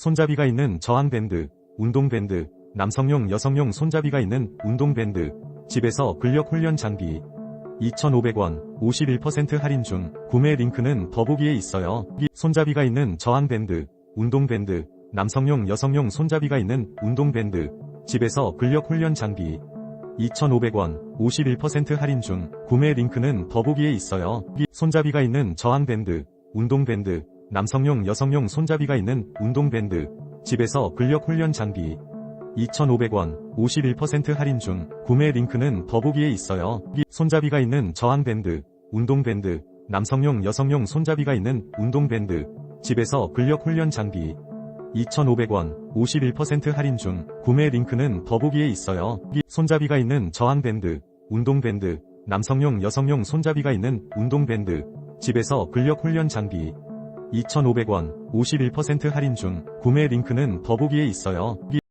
손잡이가 있는 저항밴드, 운동밴드, 남성용 여성용 손잡이가 있는 운동밴드, 집에서 근력 훈련 장비. 2,500원, 51% 할인 중, 구매 링크는 더보기에 있어요. 손잡이가 있는 저항밴드, 운동밴드, 남성용 여성용 손잡이가 있는 운동밴드, 집에서 근력 훈련 장비. 2,500원, 51% 할인 중, 구매 링크는 더보기에 있어요. 손잡이가 있는 저항밴드, 운동밴드, 남성용 여성용 손잡이가 있는 운동밴드, 집에서 근력 훈련 장비. 2,500원, 51% 할인 중, 구매 링크는 더보기에 있어요. 손잡이가 있는 저항밴드, 운동밴드, 남성용 여성용 손잡이가 있는 운동밴드, 집에서 근력 훈련 장비. 2,500원, 51% 할인 중, 구매 링크는 더보기에 있어요. 손잡이가 있는 저항밴드, 운동밴드, 남성용 여성용 손잡이가 있는 운동밴드, 집에서 근력 훈련 장비. 2,500원, 51% 할인 중, 구매 링크는 더보기에 있어요.